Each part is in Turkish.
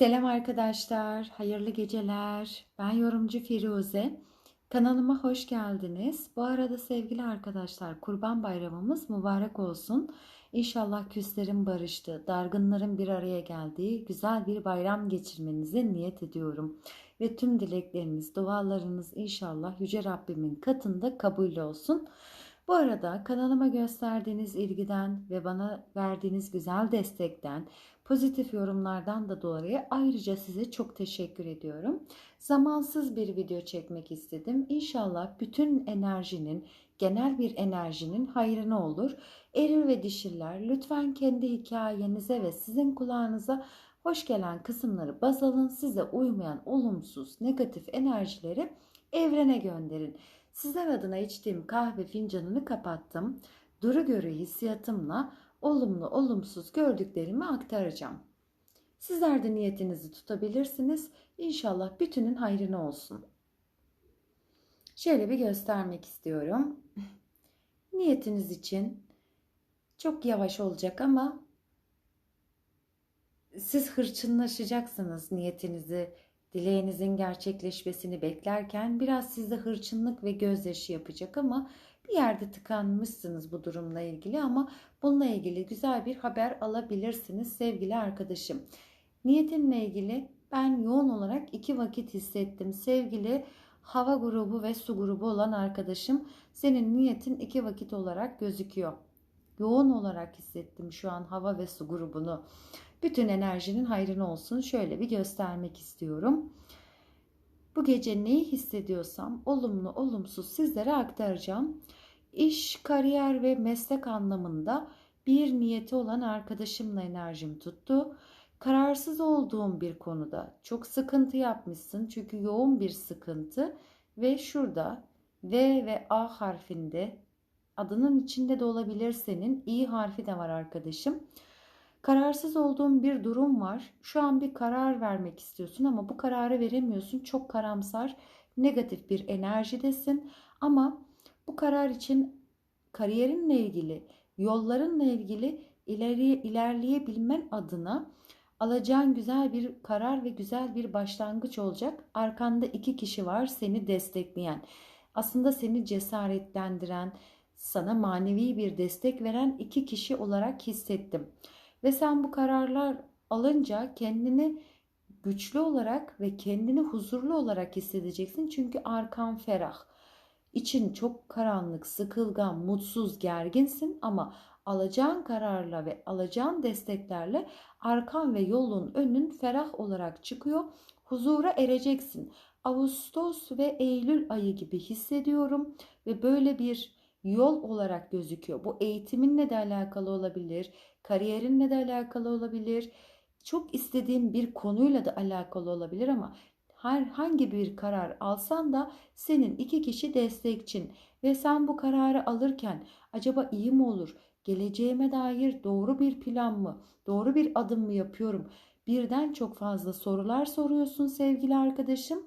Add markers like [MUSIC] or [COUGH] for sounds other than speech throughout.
Selam arkadaşlar, hayırlı geceler. Ben yorumcu Firuze. Kanalıma hoş geldiniz. Bu arada sevgili arkadaşlar, Kurban Bayramımız mübarek olsun. İnşallah küslerin barıştı, dargınların bir araya geldiği güzel bir bayram geçirmenize niyet ediyorum. Ve tüm dilekleriniz, dualarınız inşallah Yüce Rabbimin katında kabul olsun. Bu arada kanalıma gösterdiğiniz ilgiden ve bana verdiğiniz güzel destekten, pozitif yorumlardan da dolayı ayrıca size çok teşekkür ediyorum. Zamansız bir video çekmek istedim. İnşallah bütün enerjinin, genel bir enerjinin hayrına olur. Eril ve dişiller lütfen kendi hikayenize ve sizin kulağınıza hoş gelen kısımları baz alın. Size uymayan olumsuz, negatif enerjileri evrene gönderin. Sizler adına içtiğim kahve fincanını kapattım. Duru göre hissiyatımla olumlu olumsuz gördüklerimi aktaracağım. Sizler de niyetinizi tutabilirsiniz. İnşallah bütünün hayrına olsun. Şöyle bir göstermek istiyorum. [LAUGHS] Niyetiniz için çok yavaş olacak ama siz hırçınlaşacaksınız niyetinizi, dileğinizin gerçekleşmesini beklerken biraz sizde hırçınlık ve gözyaşı yapacak ama bir yerde tıkanmışsınız bu durumla ilgili ama bununla ilgili güzel bir haber alabilirsiniz sevgili arkadaşım. Niyetinle ilgili ben yoğun olarak iki vakit hissettim sevgili hava grubu ve su grubu olan arkadaşım. Senin niyetin iki vakit olarak gözüküyor. Yoğun olarak hissettim şu an hava ve su grubunu. Bütün enerjinin hayrına olsun. Şöyle bir göstermek istiyorum. Bu gece neyi hissediyorsam olumlu olumsuz sizlere aktaracağım. İş, kariyer ve meslek anlamında bir niyeti olan arkadaşımla enerjim tuttu. Kararsız olduğum bir konuda çok sıkıntı yapmışsın çünkü yoğun bir sıkıntı ve şurada V ve A harfinde adının içinde de olabilir senin İ harfi de var arkadaşım. Kararsız olduğun bir durum var. Şu an bir karar vermek istiyorsun ama bu kararı veremiyorsun. Çok karamsar, negatif bir enerjidesin. Ama bu karar için kariyerinle ilgili, yollarınla ilgili ileriye ilerleyebilmen adına alacağın güzel bir karar ve güzel bir başlangıç olacak. Arkanda iki kişi var seni destekleyen. Aslında seni cesaretlendiren, sana manevi bir destek veren iki kişi olarak hissettim. Ve sen bu kararlar alınca kendini güçlü olarak ve kendini huzurlu olarak hissedeceksin. Çünkü arkan ferah. İçin çok karanlık, sıkılgan, mutsuz, gerginsin ama alacağın kararla ve alacağın desteklerle arkan ve yolun önün ferah olarak çıkıyor. Huzura ereceksin. Ağustos ve Eylül ayı gibi hissediyorum ve böyle bir yol olarak gözüküyor. Bu eğitiminle de alakalı olabilir, kariyerinle de alakalı olabilir. Çok istediğim bir konuyla da alakalı olabilir ama herhangi bir karar alsan da senin iki kişi destekçin ve sen bu kararı alırken acaba iyi mi olur? Geleceğime dair doğru bir plan mı? Doğru bir adım mı yapıyorum? Birden çok fazla sorular soruyorsun sevgili arkadaşım.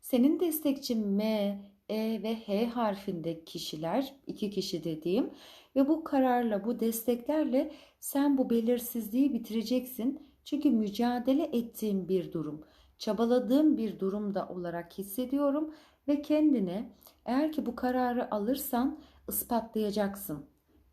Senin destekçin M, E ve H harfinde kişiler, iki kişi dediğim ve bu kararla, bu desteklerle sen bu belirsizliği bitireceksin. Çünkü mücadele ettiğim bir durum, çabaladığım bir durumda olarak hissediyorum ve kendine eğer ki bu kararı alırsan ispatlayacaksın.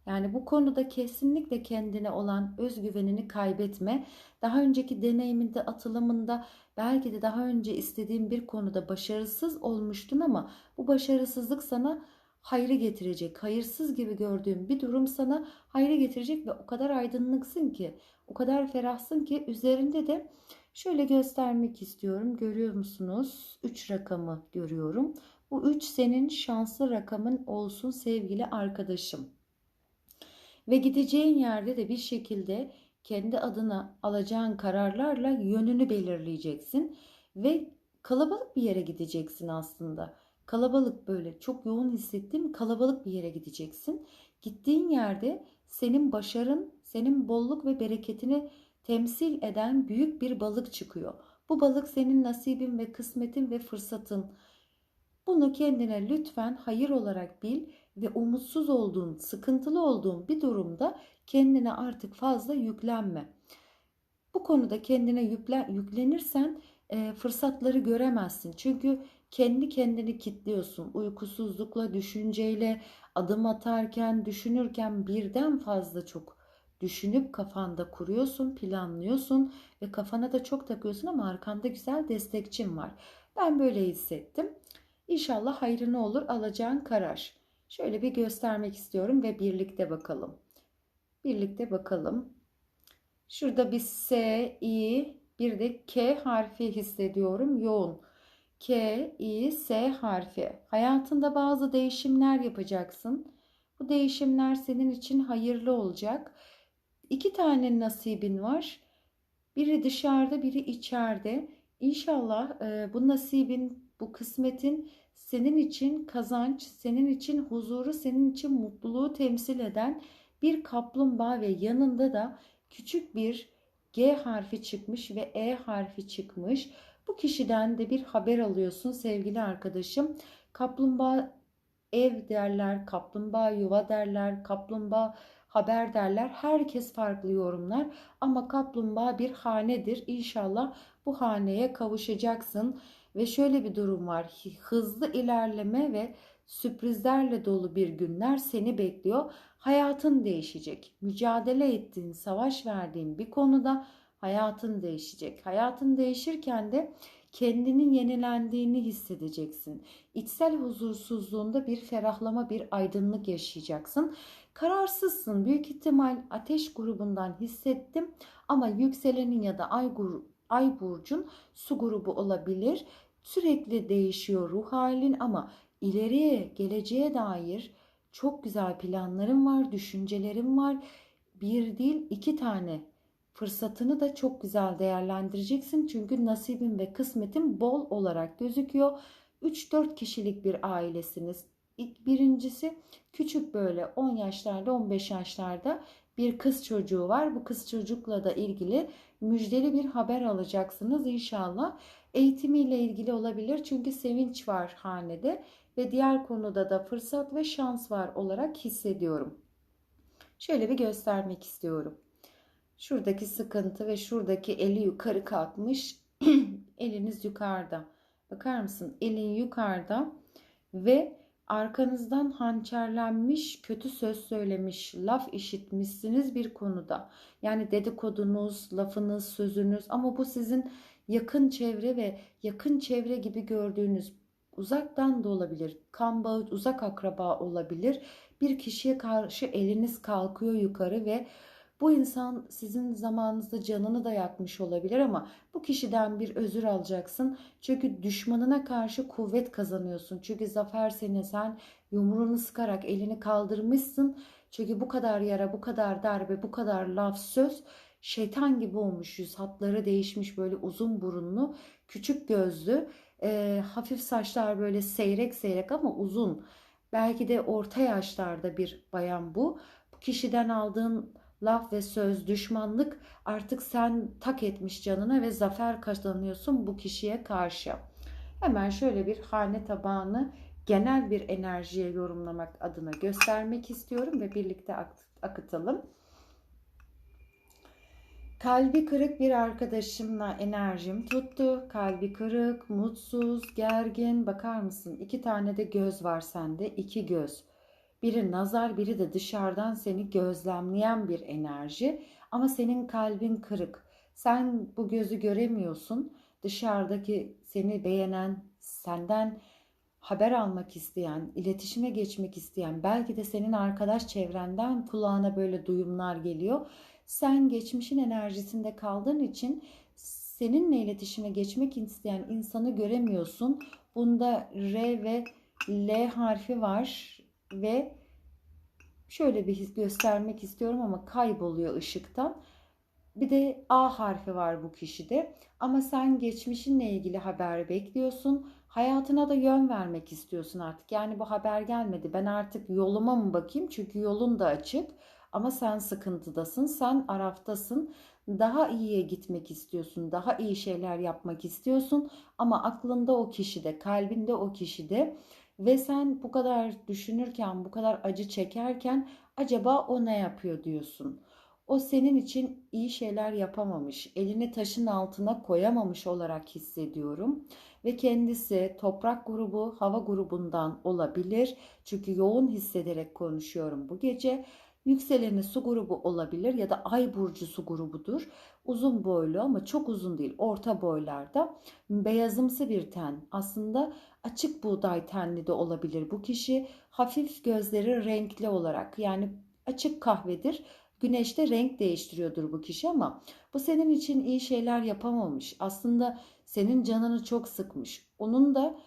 Yani bu konuda kesinlikle kendine olan özgüvenini kaybetme. Daha önceki deneyiminde, atılımında belki de daha önce istediğin bir konuda başarısız olmuştun ama bu başarısızlık sana hayrı getirecek. Hayırsız gibi gördüğün bir durum sana hayrı getirecek ve o kadar aydınlıksın ki, o kadar ferahsın ki üzerinde de şöyle göstermek istiyorum. Görüyor musunuz? 3 rakamı görüyorum. Bu 3 senin şanslı rakamın olsun sevgili arkadaşım. Ve gideceğin yerde de bir şekilde kendi adına alacağın kararlarla yönünü belirleyeceksin ve kalabalık bir yere gideceksin aslında. Kalabalık böyle çok yoğun hissettiğin kalabalık bir yere gideceksin. Gittiğin yerde senin başarın, senin bolluk ve bereketini temsil eden büyük bir balık çıkıyor. Bu balık senin nasibin ve kısmetin ve fırsatın. Bunu kendine lütfen hayır olarak bil ve umutsuz olduğun, sıkıntılı olduğun bir durumda kendine artık fazla yüklenme. Bu konuda kendine yüklen, yüklenirsen e, fırsatları göremezsin. Çünkü kendi kendini kilitliyorsun. Uykusuzlukla, düşünceyle, adım atarken, düşünürken birden fazla çok düşünüp kafanda kuruyorsun, planlıyorsun ve kafana da çok takıyorsun ama arkanda güzel destekçin var. Ben böyle hissettim. İnşallah hayrına olur alacağın karar. Şöyle bir göstermek istiyorum ve birlikte bakalım. Birlikte bakalım. Şurada bir S, I, bir de K harfi hissediyorum yoğun. K, I, S harfi. Hayatında bazı değişimler yapacaksın. Bu değişimler senin için hayırlı olacak. İki tane nasibin var. Biri dışarıda, biri içeride. İnşallah e, bu nasibin, bu kısmetin senin için kazanç, senin için huzuru, senin için mutluluğu temsil eden bir kaplumbağa ve yanında da küçük bir G harfi çıkmış ve E harfi çıkmış. Bu kişiden de bir haber alıyorsun sevgili arkadaşım. Kaplumbağa ev derler, kaplumbağa yuva derler, kaplumbağa haber derler. Herkes farklı yorumlar ama kaplumbağa bir hanedir. İnşallah bu haneye kavuşacaksın. Ve şöyle bir durum var. Hızlı ilerleme ve sürprizlerle dolu bir günler seni bekliyor. Hayatın değişecek. Mücadele ettiğin, savaş verdiğin bir konuda hayatın değişecek. Hayatın değişirken de kendinin yenilendiğini hissedeceksin. İçsel huzursuzluğunda bir ferahlama, bir aydınlık yaşayacaksın. Kararsızsın. Büyük ihtimal ateş grubundan hissettim ama yükselenin ya da ay, ay burcun su grubu olabilir. Sürekli değişiyor ruh halin ama ileriye, geleceğe dair çok güzel planlarım var, düşüncelerim var. Bir değil iki tane fırsatını da çok güzel değerlendireceksin. Çünkü nasibin ve kısmetin bol olarak gözüküyor. 3-4 kişilik bir ailesiniz. İlk birincisi küçük böyle 10 yaşlarda 15 yaşlarda bir kız çocuğu var. Bu kız çocukla da ilgili müjdeli bir haber alacaksınız inşallah. Eğitimiyle ilgili olabilir çünkü sevinç var hanede ve diğer konuda da fırsat ve şans var olarak hissediyorum. Şöyle bir göstermek istiyorum. Şuradaki sıkıntı ve şuradaki eli yukarı kalkmış. [CLEARS THROAT] Eliniz yukarıda. Bakar mısın? Elin yukarıda ve arkanızdan hançerlenmiş, kötü söz söylemiş, laf işitmişsiniz bir konuda. Yani dedikodunuz, lafınız, sözünüz ama bu sizin yakın çevre ve yakın çevre gibi gördüğünüz uzaktan da olabilir. Kan bağı, uzak akraba olabilir. Bir kişiye karşı eliniz kalkıyor yukarı ve bu insan sizin zamanınızda canını da yakmış olabilir ama bu kişiden bir özür alacaksın. Çünkü düşmanına karşı kuvvet kazanıyorsun. Çünkü zafer seni sen yumruğunu sıkarak elini kaldırmışsın. Çünkü bu kadar yara, bu kadar darbe, bu kadar laf, söz şeytan gibi olmuş yüz hatları değişmiş böyle uzun burunlu, küçük gözlü, e, hafif saçlar böyle seyrek seyrek ama uzun. Belki de orta yaşlarda bir bayan bu. Bu kişiden aldığın laf ve söz, düşmanlık artık sen tak etmiş canına ve zafer kazanıyorsun bu kişiye karşı. Hemen şöyle bir hane tabağını genel bir enerjiye yorumlamak adına göstermek istiyorum ve birlikte akıtalım. Kalbi kırık bir arkadaşımla enerjim tuttu. Kalbi kırık, mutsuz, gergin. Bakar mısın? İki tane de göz var sende. iki göz. Biri nazar, biri de dışarıdan seni gözlemleyen bir enerji. Ama senin kalbin kırık. Sen bu gözü göremiyorsun. Dışarıdaki seni beğenen, senden haber almak isteyen, iletişime geçmek isteyen, belki de senin arkadaş çevrenden kulağına böyle duyumlar geliyor. Sen geçmişin enerjisinde kaldığın için seninle iletişime geçmek isteyen insanı göremiyorsun. Bunda R ve L harfi var ve şöyle bir göstermek istiyorum ama kayboluyor ışıktan. Bir de A harfi var bu kişide. Ama sen geçmişinle ilgili haber bekliyorsun. Hayatına da yön vermek istiyorsun artık. Yani bu haber gelmedi. Ben artık yoluma mı bakayım? Çünkü yolun da açık. Ama sen sıkıntıdasın. Sen araftasın. Daha iyiye gitmek istiyorsun. Daha iyi şeyler yapmak istiyorsun. Ama aklında o kişide, kalbinde o kişide. Ve sen bu kadar düşünürken, bu kadar acı çekerken acaba o ne yapıyor diyorsun. o senin için iyi şeyler yapamamış, elini taşın altına koyamamış olarak hissediyorum. Ve kendisi toprak grubu, hava grubundan olabilir. Çünkü yoğun hissederek konuşuyorum bu gece. Yükseleni su grubu olabilir ya da ay burcu su grubudur. Uzun boylu ama çok uzun değil, orta boylarda. Beyazımsı bir ten. Aslında açık buğday tenli de olabilir bu kişi. Hafif gözleri renkli olarak yani açık kahvedir. Güneşte renk değiştiriyordur bu kişi ama bu senin için iyi şeyler yapamamış. Aslında senin canını çok sıkmış. Onun da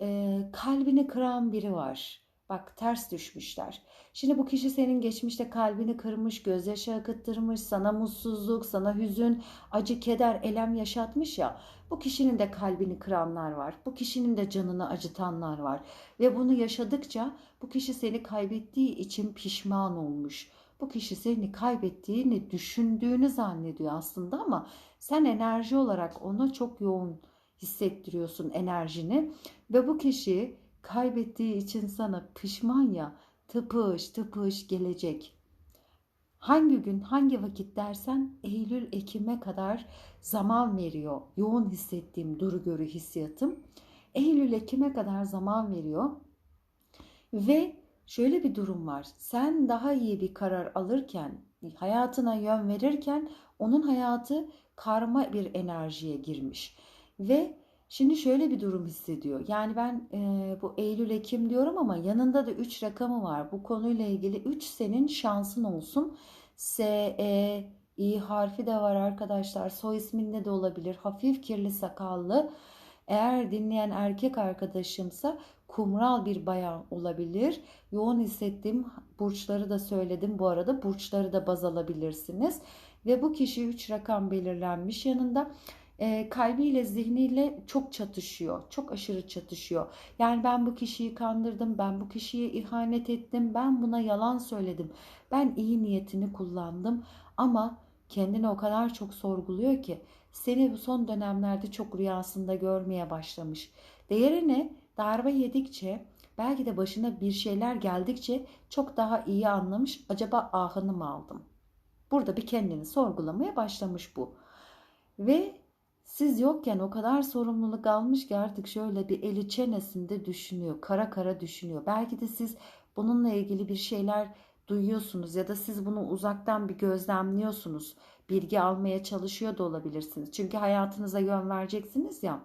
e, kalbini kıran biri var. Bak ters düşmüşler. Şimdi bu kişi senin geçmişte kalbini kırmış, gözyaşı akıttırmış, sana mutsuzluk, sana hüzün, acı, keder, elem yaşatmış ya. Bu kişinin de kalbini kıranlar var. Bu kişinin de canını acıtanlar var. Ve bunu yaşadıkça bu kişi seni kaybettiği için pişman olmuş. Bu kişi seni kaybettiğini düşündüğünü zannediyor aslında ama sen enerji olarak ona çok yoğun hissettiriyorsun enerjini ve bu kişi kaybettiği için sana pişman ya tıpış tıpış gelecek. Hangi gün hangi vakit dersen Eylül Ekim'e kadar zaman veriyor. Yoğun hissettiğim duru görü hissiyatım. Eylül Ekim'e kadar zaman veriyor. Ve şöyle bir durum var. Sen daha iyi bir karar alırken, hayatına yön verirken onun hayatı karma bir enerjiye girmiş. Ve şimdi şöyle bir durum hissediyor. Yani ben e, bu Eylül Ekim diyorum ama yanında da 3 rakamı var. Bu konuyla ilgili 3 senin şansın olsun. S, E, İ harfi de var arkadaşlar. Soy isminde de olabilir. Hafif kirli sakallı. Eğer dinleyen erkek arkadaşımsa kumral bir bayan olabilir. Yoğun hissettiğim burçları da söyledim bu arada. Burçları da baz alabilirsiniz. Ve bu kişi 3 rakam belirlenmiş yanında e, kalbiyle zihniyle çok çatışıyor. Çok aşırı çatışıyor. Yani ben bu kişiyi kandırdım, ben bu kişiye ihanet ettim, ben buna yalan söyledim. Ben iyi niyetini kullandım ama kendini o kadar çok sorguluyor ki seni bu son dönemlerde çok rüyasında görmeye başlamış. Değerini darbe yedikçe belki de başına bir şeyler geldikçe çok daha iyi anlamış. Acaba ahını mı aldım? Burada bir kendini sorgulamaya başlamış bu. Ve siz yokken o kadar sorumluluk almış ki artık şöyle bir eli çenesinde düşünüyor. Kara kara düşünüyor. Belki de siz bununla ilgili bir şeyler duyuyorsunuz ya da siz bunu uzaktan bir gözlemliyorsunuz. Bilgi almaya çalışıyor da olabilirsiniz. Çünkü hayatınıza yön vereceksiniz ya.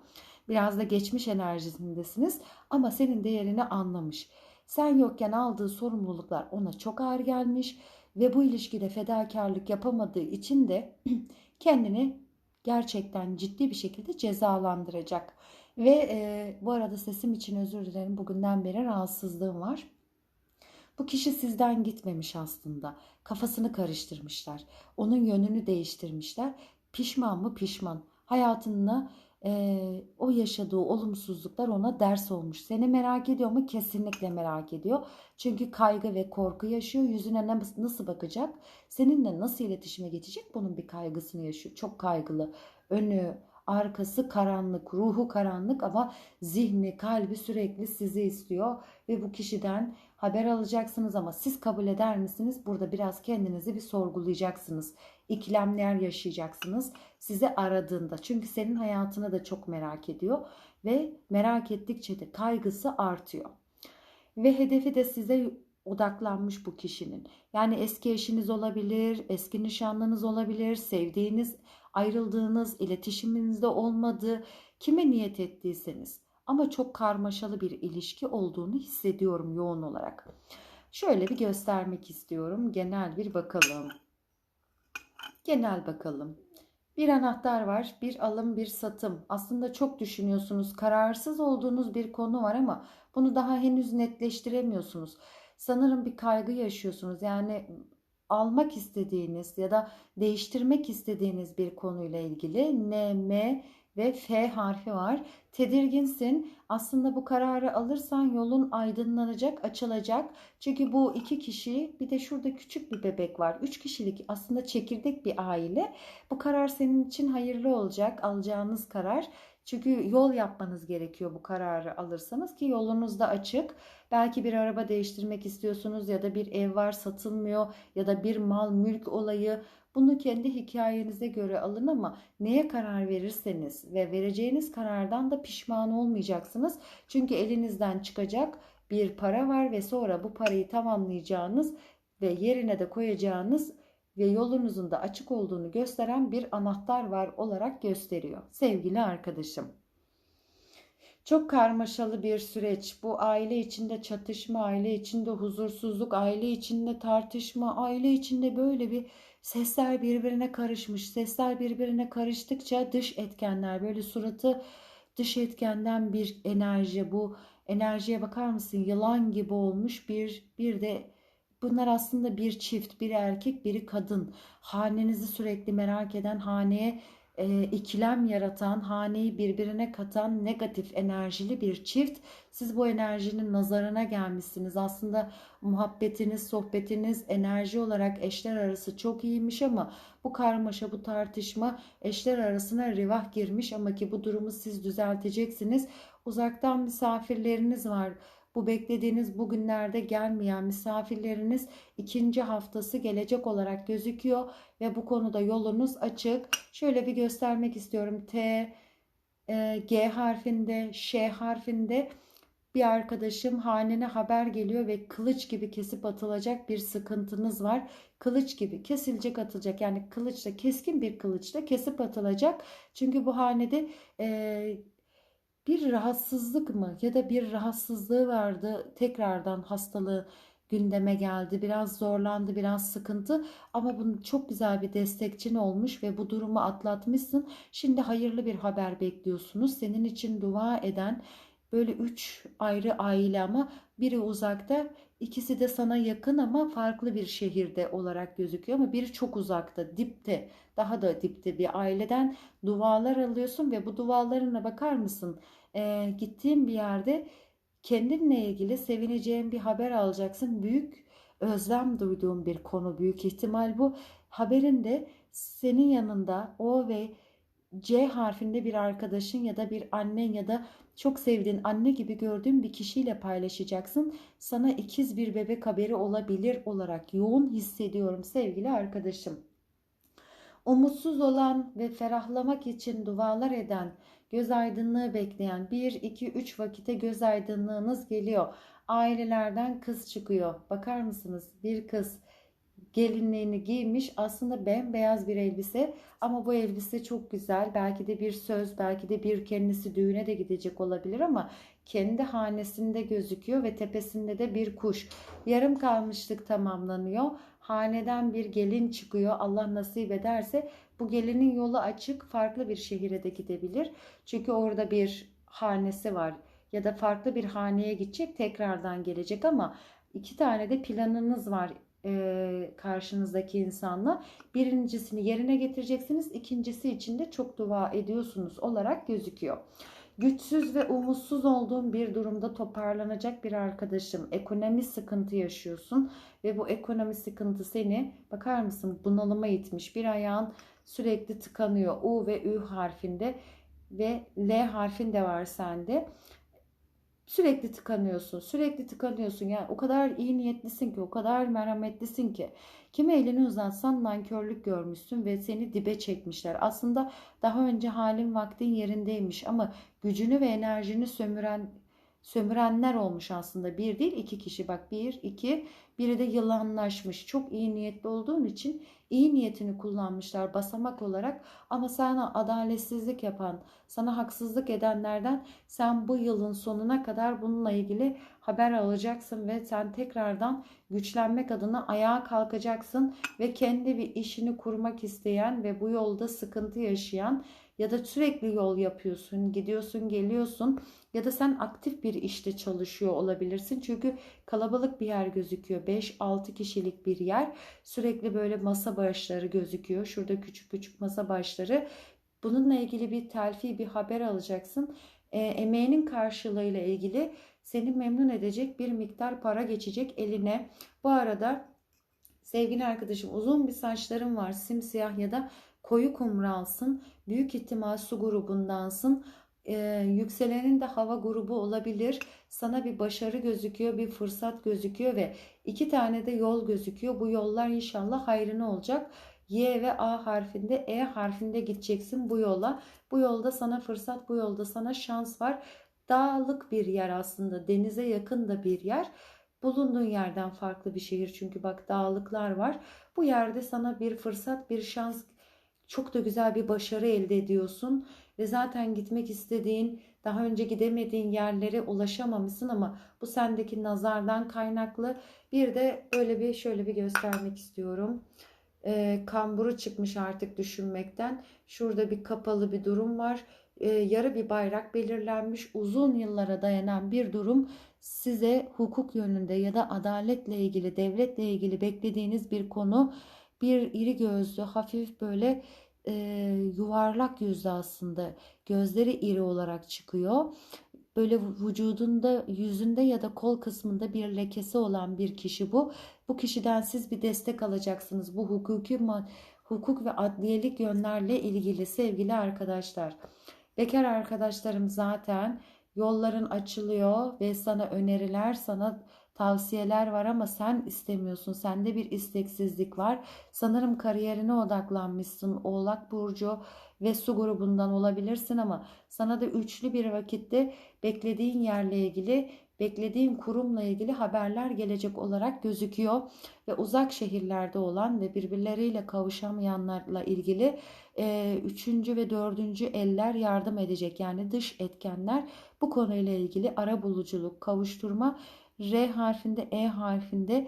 Biraz da geçmiş enerjisindesiniz ama senin değerini anlamış. Sen yokken aldığı sorumluluklar ona çok ağır gelmiş ve bu ilişkide fedakarlık yapamadığı için de [CLEARS THROAT] kendini gerçekten ciddi bir şekilde cezalandıracak. Ve e, bu arada sesim için özür dilerim. Bugünden beri rahatsızlığım var. Bu kişi sizden gitmemiş aslında. Kafasını karıştırmışlar. Onun yönünü değiştirmişler. Pişman mı? Pişman. Hayatında e, o yaşadığı olumsuzluklar ona ders olmuş. Seni merak ediyor mu? Kesinlikle merak ediyor. Çünkü kaygı ve korku yaşıyor. Yüzüne nasıl bakacak? Seninle nasıl iletişime geçecek? Bunun bir kaygısını yaşıyor. Çok kaygılı. Önü, arkası karanlık, ruhu karanlık ama zihni, kalbi sürekli sizi istiyor ve bu kişiden haber alacaksınız ama siz kabul eder misiniz? Burada biraz kendinizi bir sorgulayacaksınız. İkilemler yaşayacaksınız sizi aradığında. Çünkü senin hayatını da çok merak ediyor ve merak ettikçe de kaygısı artıyor. Ve hedefi de size odaklanmış bu kişinin. Yani eski eşiniz olabilir, eski nişanlınız olabilir, sevdiğiniz, ayrıldığınız, iletişiminizde olmadığı, kime niyet ettiyseniz. Ama çok karmaşalı bir ilişki olduğunu hissediyorum yoğun olarak. Şöyle bir göstermek istiyorum. Genel bir bakalım. Genel bakalım. Bir anahtar var, bir alım, bir satım. Aslında çok düşünüyorsunuz, kararsız olduğunuz bir konu var ama bunu daha henüz netleştiremiyorsunuz. Sanırım bir kaygı yaşıyorsunuz. Yani almak istediğiniz ya da değiştirmek istediğiniz bir konuyla ilgili N, M ve F harfi var. Tedirginsin. Aslında bu kararı alırsan yolun aydınlanacak, açılacak. Çünkü bu iki kişi bir de şurada küçük bir bebek var. Üç kişilik aslında çekirdek bir aile. Bu karar senin için hayırlı olacak. Alacağınız karar. Çünkü yol yapmanız gerekiyor bu kararı alırsanız ki yolunuz da açık. Belki bir araba değiştirmek istiyorsunuz ya da bir ev var satılmıyor ya da bir mal mülk olayı Bunu kendi hikayenize göre alın ama neye karar verirseniz ve vereceğiniz karardan da pişman olmayacaksınız. Çünkü elinizden çıkacak bir para var ve sonra bu parayı tamamlayacağınız ve yerine de koyacağınız ve yolunuzun da açık olduğunu gösteren bir anahtar var olarak gösteriyor. Sevgili arkadaşım. Çok karmaşalı bir süreç. Bu aile içinde çatışma, aile içinde huzursuzluk, aile içinde tartışma, aile içinde böyle bir sesler birbirine karışmış. Sesler birbirine karıştıkça dış etkenler böyle suratı dış etkenden bir enerji. Bu enerjiye bakar mısın? Yılan gibi olmuş bir bir de Bunlar aslında bir çift, biri erkek, biri kadın. Hanenizi sürekli merak eden, haneye e, ikilem yaratan, haneyi birbirine katan negatif enerjili bir çift. Siz bu enerjinin nazarına gelmişsiniz. Aslında muhabbetiniz, sohbetiniz enerji olarak eşler arası çok iyiymiş ama bu karmaşa, bu tartışma eşler arasına rivah girmiş ama ki bu durumu siz düzelteceksiniz. Uzaktan misafirleriniz var bu beklediğiniz bugünlerde gelmeyen misafirleriniz ikinci haftası gelecek olarak gözüküyor ve bu konuda yolunuz açık. Şöyle bir göstermek istiyorum. T, e, G harfinde, Ş harfinde bir arkadaşım hanene haber geliyor ve kılıç gibi kesip atılacak bir sıkıntınız var. Kılıç gibi kesilecek atılacak yani kılıçla keskin bir kılıçla kesip atılacak. Çünkü bu hanede e, bir rahatsızlık mı ya da bir rahatsızlığı vardı tekrardan hastalığı gündeme geldi. Biraz zorlandı, biraz sıkıntı ama bunun çok güzel bir destekçin olmuş ve bu durumu atlatmışsın. Şimdi hayırlı bir haber bekliyorsunuz. Senin için dua eden böyle üç ayrı aile ama biri uzakta, ikisi de sana yakın ama farklı bir şehirde olarak gözüküyor ama biri çok uzakta, dipte, daha da dipte bir aileden dualar alıyorsun ve bu dualarına bakar mısın? Ee, gittiğin bir yerde kendinle ilgili sevineceğin bir haber alacaksın. Büyük özlem duyduğun bir konu büyük ihtimal bu. Haberinde senin yanında o ve C harfinde bir arkadaşın ya da bir annen ya da çok sevdiğin anne gibi gördüğün bir kişiyle paylaşacaksın. Sana ikiz bir bebek haberi olabilir olarak yoğun hissediyorum sevgili arkadaşım. Umutsuz olan ve ferahlamak için dualar eden, göz aydınlığı bekleyen 1, 2, 3 vakite göz aydınlığınız geliyor. Ailelerden kız çıkıyor. Bakar mısınız? Bir kız gelinliğini giymiş. Aslında bembeyaz bir elbise ama bu elbise çok güzel. Belki de bir söz, belki de bir kendisi düğüne de gidecek olabilir ama kendi hanesinde gözüküyor ve tepesinde de bir kuş. Yarım kalmışlık tamamlanıyor. Haneden bir gelin çıkıyor. Allah nasip ederse bu gelinin yolu açık. Farklı bir şehire de gidebilir. Çünkü orada bir hanesi var ya da farklı bir haneye gidecek tekrardan gelecek ama iki tane de planınız var e, karşınızdaki insanla. Birincisini yerine getireceksiniz. ikincisi için de çok dua ediyorsunuz olarak gözüküyor. Güçsüz ve umutsuz olduğun bir durumda toparlanacak bir arkadaşım. Ekonomi sıkıntı yaşıyorsun ve bu ekonomi sıkıntı seni bakar mısın bunalıma itmiş. Bir ayağın sürekli tıkanıyor. U ve Ü harfinde ve L harfin de var sende. Sürekli tıkanıyorsun, sürekli tıkanıyorsun. Yani o kadar iyi niyetlisin ki, o kadar merhametlisin ki. Kime elini uzatsan nankörlük görmüşsün ve seni dibe çekmişler. Aslında daha önce halin vaktin yerindeymiş ama gücünü ve enerjini sömüren sömürenler olmuş aslında. Bir değil iki kişi bak bir iki biri de yılanlaşmış. Çok iyi niyetli olduğun için iyi niyetini kullanmışlar basamak olarak. Ama sana adaletsizlik yapan, sana haksızlık edenlerden sen bu yılın sonuna kadar bununla ilgili haber alacaksın ve sen tekrardan güçlenmek adına ayağa kalkacaksın ve kendi bir işini kurmak isteyen ve bu yolda sıkıntı yaşayan ya da sürekli yol yapıyorsun, gidiyorsun, geliyorsun ya da sen aktif bir işte çalışıyor olabilirsin. Çünkü kalabalık bir yer gözüküyor. 5-6 kişilik bir yer. Sürekli böyle masa başları gözüküyor. Şurada küçük küçük masa başları. Bununla ilgili bir telfi, bir haber alacaksın. E, emeğinin karşılığıyla ilgili seni memnun edecek bir miktar para geçecek eline. Bu arada sevgili arkadaşım uzun bir saçların var simsiyah ya da koyu kumralsın. Büyük ihtimal su grubundansın. Ee, yükselenin de hava grubu olabilir. Sana bir başarı gözüküyor, bir fırsat gözüküyor ve iki tane de yol gözüküyor. Bu yollar inşallah hayrına olacak. Y ve A harfinde E harfinde gideceksin bu yola. Bu yolda sana fırsat, bu yolda sana şans var. Dağlık bir yer aslında. Denize yakın da bir yer. Bulunduğun yerden farklı bir şehir çünkü bak dağlıklar var. Bu yerde sana bir fırsat, bir şans, çok da güzel bir başarı elde ediyorsun ve zaten gitmek istediğin, daha önce gidemediğin yerlere ulaşamamışsın ama bu sendeki nazardan kaynaklı. Bir de öyle bir şöyle bir göstermek istiyorum. E, kamburu çıkmış artık düşünmekten. Şurada bir kapalı bir durum var. E, yarı bir bayrak belirlenmiş. Uzun yıllara dayanan bir durum size hukuk yönünde ya da adaletle ilgili, devletle ilgili beklediğiniz bir konu bir iri gözlü, hafif böyle e, yuvarlak yüzlü aslında gözleri iri olarak çıkıyor. Böyle vücudunda, yüzünde ya da kol kısmında bir lekesi olan bir kişi bu. Bu kişiden siz bir destek alacaksınız. Bu hukuki hukuk ve adliyelik yönlerle ilgili sevgili arkadaşlar. Bekar arkadaşlarım zaten yolların açılıyor ve sana öneriler, sana tavsiyeler var ama sen istemiyorsun. Sende bir isteksizlik var. Sanırım kariyerine odaklanmışsın. Oğlak burcu ve su grubundan olabilirsin ama sana da üçlü bir vakitte beklediğin yerle ilgili beklediğin kurumla ilgili haberler gelecek olarak gözüküyor ve uzak şehirlerde olan ve birbirleriyle kavuşamayanlarla ilgili e, üçüncü ve dördüncü eller yardım edecek yani dış etkenler bu konuyla ilgili ara buluculuk, kavuşturma R harfinde, E harfinde,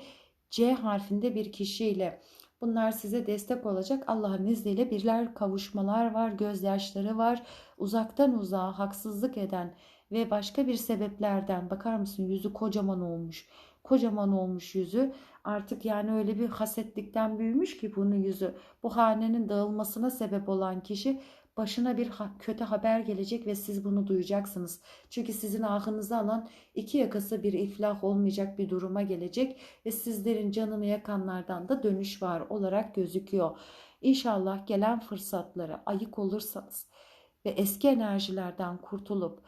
C harfinde bir kişiyle. Bunlar size destek olacak. Allah'ın izniyle birler kavuşmalar var, gözyaşları var. Uzaktan uzağa haksızlık eden ve başka bir sebeplerden bakar mısın yüzü kocaman olmuş. Kocaman olmuş yüzü. Artık yani öyle bir hasetlikten büyümüş ki bunun yüzü. Bu hanenin dağılmasına sebep olan kişi başına bir kötü haber gelecek ve siz bunu duyacaksınız. Çünkü sizin ahınızı alan iki yakası bir iflah olmayacak bir duruma gelecek ve sizlerin canını yakanlardan da dönüş var olarak gözüküyor. İnşallah gelen fırsatları ayık olursanız ve eski enerjilerden kurtulup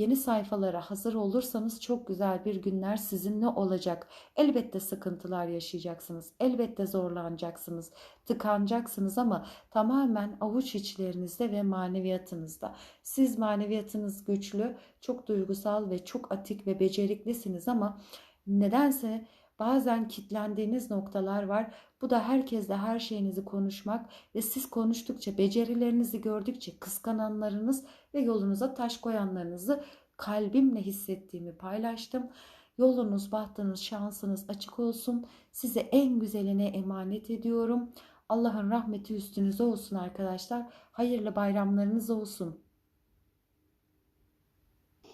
Yeni sayfalara hazır olursanız çok güzel bir günler sizinle olacak. Elbette sıkıntılar yaşayacaksınız. Elbette zorlanacaksınız. Tıkanacaksınız ama tamamen avuç içlerinizde ve maneviyatınızda. Siz maneviyatınız güçlü, çok duygusal ve çok atik ve beceriklisiniz ama nedense Bazen kitlendiğiniz noktalar var. Bu da herkesle her şeyinizi konuşmak ve siz konuştukça, becerilerinizi gördükçe kıskananlarınız ve yolunuza taş koyanlarınızı kalbimle hissettiğimi paylaştım. Yolunuz, bahtınız, şansınız açık olsun. Size en güzeline emanet ediyorum. Allah'ın rahmeti üstünüze olsun arkadaşlar. Hayırlı bayramlarınız olsun.